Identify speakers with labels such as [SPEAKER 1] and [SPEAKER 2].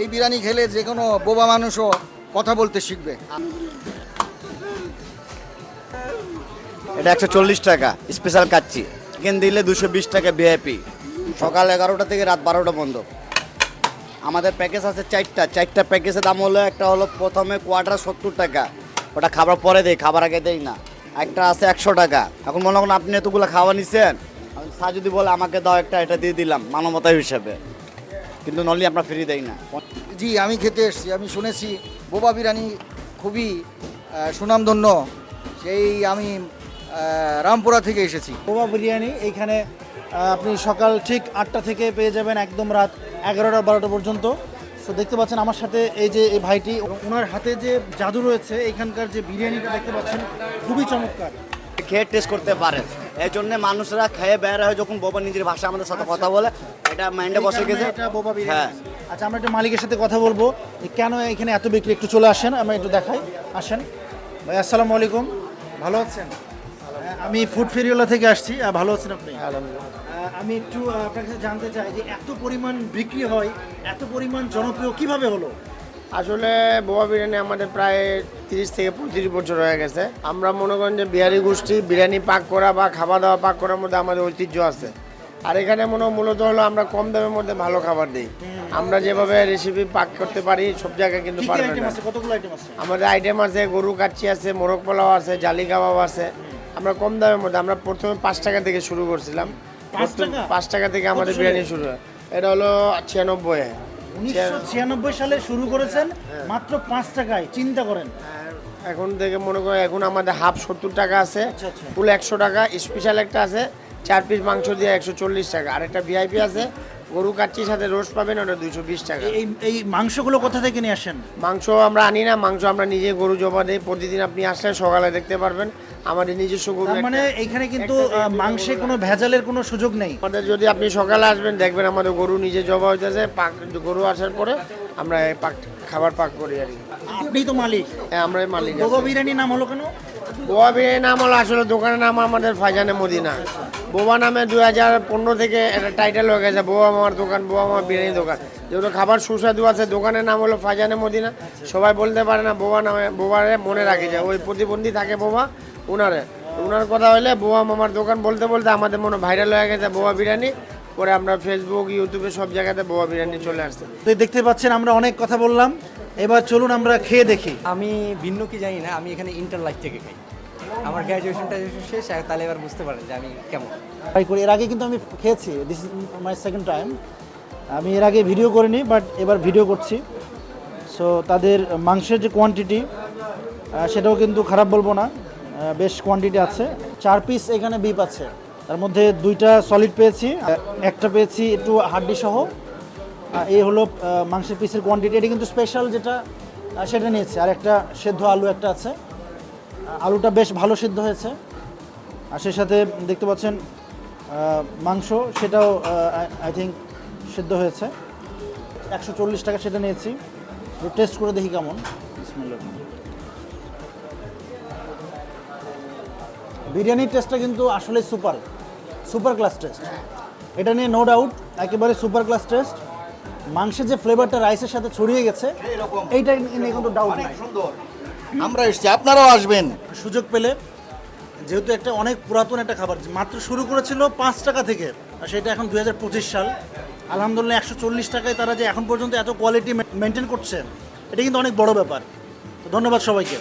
[SPEAKER 1] এই বিরিয়ানি খেলে যে কোনো বোবা মানুষও কথা বলতে শিখবে।
[SPEAKER 2] এটা একশো চল্লিশ টাকা স্পেশাল কাচ্ছি চিকেন দিলে দুশো বিশ টাকা ভিআইপি সকাল এগারোটা থেকে রাত বারোটা বন্ধ আমাদের প্যাকেজ আছে চারটা। চারটা প্যাকেজের দাম হলো, একটা হলো প্রথমে কোয়ার্টার সত্তর টাকা। ওটা খাবার পরে দেয় খাবার আগে দেই না। একটা আছে একশো টাকা। এখন মনে করেন আপনি এতগুলো খাওয়া নিছেন স্যার যদি বলে আমাকে দাও একটা, এটা দিয়ে দিলাম, মানবতা হিসেবে। কিন্তু নলি আমরা ফ্রি দেই না।
[SPEAKER 1] জি আমি খেতে এসেছি। আমি শুনেছি বোবা বিরিয়ানি খুবই সুনামধন্য। সেই আমি রামপুরা থেকে এসেছি।
[SPEAKER 3] গোবা বিরিয়ানি এইখানে আপনি সকাল ঠিক আটটা থেকে পেয়ে যাবেন একদম রাত এগারোটা বারোটা পর্যন্ত। তো দেখতে পাচ্ছেন আমার সাথে এই যে এই ভাইটি ওনার হাতে যে জাদু রয়েছে এখানকার যে বিরিয়ানিটা দেখতে পাচ্ছেন খুবই চমৎকার।
[SPEAKER 2] খেয়ে টেস্ট করতে পারেন। এই জন্য মানুষরা খেয়ে বের হয় যখন বোবা নিজের ভাষা আমাদের সাথে কথা বলে। এটা মাইন্ডে বসে গেছে। হ্যাঁ।
[SPEAKER 3] আচ্ছা আমরা একটু মালিকের সাথে কথা বলব। যে কেন এখানে এত বিক্রি? একটু চলে আসেন আমি একটু দেখাই। আসেন। ভাই আসসালামু আলাইকুম। ভালো আছেন? হ্যাঁ, আমি ফুড ফেরিওয়ালা থেকে আসছি। ভালো আছেন আপনি? আমি একটু আপনার কাছে জানতে চাই যে এত পরিমাণ বিক্রি হয় এত পরিমাণ জনপ্রিয় কীভাবে হলো?
[SPEAKER 4] আসলে বোয়া বিরিয়ানি আমাদের প্রায় তিরিশ থেকে পঁয়ত্রিশ বছর হয়ে গেছে। আমরা মনে করেন যে বিহারি গোষ্ঠী বিরিয়ানি পাক করা বা খাওয়া দাওয়া পাক করার মধ্যে আমাদের ঐতিহ্য আছে। আর এখানে মনে মূলত হলো আমরা কম দামের মধ্যে ভালো খাবার দিই। আমরা যেভাবে রেসিপি পাক করতে পারি সব জায়গায় কিন্তু
[SPEAKER 3] কি কি
[SPEAKER 4] পারবে
[SPEAKER 3] আইটেম
[SPEAKER 4] না। আমাদের আইটেম আছে গরু কাচ্চি আছে মোরগ পোলাও আছে জালি কাবাব আছে। আমরা কম দামের মধ্যে আমরা প্রথমে পাঁচ টাকা থেকে শুরু করছিলাম।
[SPEAKER 3] পাঁচ টাকা?
[SPEAKER 4] পাঁচ টাকা থেকে আমাদের বিরিয়ানি শুরু হয়। এটা হলো ছিয়ানব্বই।
[SPEAKER 3] উনিশশো ছিয়ানব্বই সালে শুরু করেছেন মাত্র পাঁচ টাকায় চিন্তা করেন
[SPEAKER 4] এখন থেকে মনে করেন এখন আমাদের হাফ সত্তর টাকা আছে
[SPEAKER 3] আচ্ছা, আচ্ছা।
[SPEAKER 4] ফুল একশো টাকা স্পেশাল একটা আছে চার পিস মাংস দিয়ে একশো চল্লিশ টাকা আর একটা ভিআইপি আছে গরু কাচ্চির সাথে রোস্ট পাবেন ওটা দুইশো বিশ টাকা।
[SPEAKER 3] এই এই মাংসগুলো কোথা থেকে নিয়ে আসেন?
[SPEAKER 4] মাংস আমরা আনি না মাংস আমরা নিজে গরু জবা দিই প্রতিদিন আপনি আসলে সকালে দেখতে পারবেন আমাদের নিজস্ব গরু
[SPEAKER 3] তার মানে এখানে কিন্তু আহ, মাংসে কোনো ভেজালের কোনো সুযোগ নেই।
[SPEAKER 4] আমাদের যদি আপনি সকালে আসবেন দেখবেন আমাদের গরু নিজে জবা হইতেছে পাক গরু আসার পরে আমরা এই পাক খাবার পাক করি আর কি।
[SPEAKER 3] আপনি তো মালিক।
[SPEAKER 4] হ্যাঁ আমরা মালিক আছি।
[SPEAKER 3] গোগো বিরিয়ানি নাম হলো কেন?
[SPEAKER 4] বোবা বিরিয়ানি নাম হলো আসলে দোকানের নাম আমাদের ফাইজানে মদিনা। বোবা নামে দু হাজার পনেরো থেকে একটা টাইটেল হয়ে গেছে বোবা মামার দোকান বোবা মামার বিরিয়ানি দোকান। যেহেতু খাবার সুস্বাদু আছে দোকানের নাম হলো ফাজানে মদিনা। সবাই বলতে পারে না বোবা নামে বোবারে মনে রাখে যায় ওই প্রতিবন্ধী থাকে বোবা উনারে। উনার কথা হলে বোবা মামার দোকান বলতে বলতে আমাদের মনে ভাইরাল হয়ে গেছে বোবা বিরিয়ানি। পরে আমরা ফেসবুক ইউটিউবে সব জায়গাতে বোবা বিরিয়ানি চলে আসছে।
[SPEAKER 3] তো দেখতে পাচ্ছেন আমরা অনেক কথা বললাম। এবার চলুন আমরা খেয়ে দেখি।
[SPEAKER 5] আমি ভিন্ন কি জানি না আমি এখানে ইন্টার লাইফ থেকে খাই। আমার গ্র্যাজুয়েশন ট্রাজুয়েশন শেষ তাহলে এবার বুঝতে পারেন যে আমি কেমন।
[SPEAKER 3] ট্রাই করি। এর আগে কিন্তু আমি খেয়েছি। This is my second time আমি এর আগে ভিডিও করিনি বাট এবার ভিডিও করছি। সো তাদের মাংসের যে কোয়ান্টিটি সেটাও কিন্তু খারাপ বলব না। বেশ কোয়ান্টিটি আছে। চার পিস এখানে বিপ আছে। তার মধ্যে দুইটা সলিড পেয়েছি একটা পেয়েছি একটু হাড্ডি সহ। এই হলো মাংসের পিসের কোয়ান্টিটি এটা কিন্তু স্পেশাল যেটা সেটা নিয়েছে। আর একটা সেদ্ধ আলু একটা আছে। আলুটা বেশ ভালো সিদ্ধ হয়েছে। আর সেই সাথে দেখতে পাচ্ছেন মাংস সেটাও আই থিঙ্ক সিদ্ধ হয়েছে। একশো চল্লিশ টাকা সেটা নিয়েছি। টেস্ট করে দেখি কেমন। বিরিয়ানির টেস্টটা কিন্তু আসলে সুপার সুপার ক্লাস টেস্ট এটা নিয়ে নো ডাউট একেবারে সুপার ক্লাস টেস্ট মাংসের যে ফ্লেভারটা রাইসের সাথে ছড়িয়ে গেছে এইটা নিয়ে কিন্তু ডাউট নাই।
[SPEAKER 1] সুন্দর। আমরা এসেছি, আপনারাও আসবেন।
[SPEAKER 3] সুযোগ পেলে, যেহেতু একটা অনেক পুরাতন একটা খাবার, মাত্র শুরু করেছিল পাঁচ টাকা থেকে, আর সেটা এখন দু হাজার পঁচিশ সাল। আলহামদুলিল্লাহ একশো চল্লিশ টাকায় তারা যে এখন পর্যন্ত এত কোয়ালিটি মেনটেন করছে, এটা কিন্তু অনেক বড় ব্যাপার। ধন্যবাদ সবাইকে।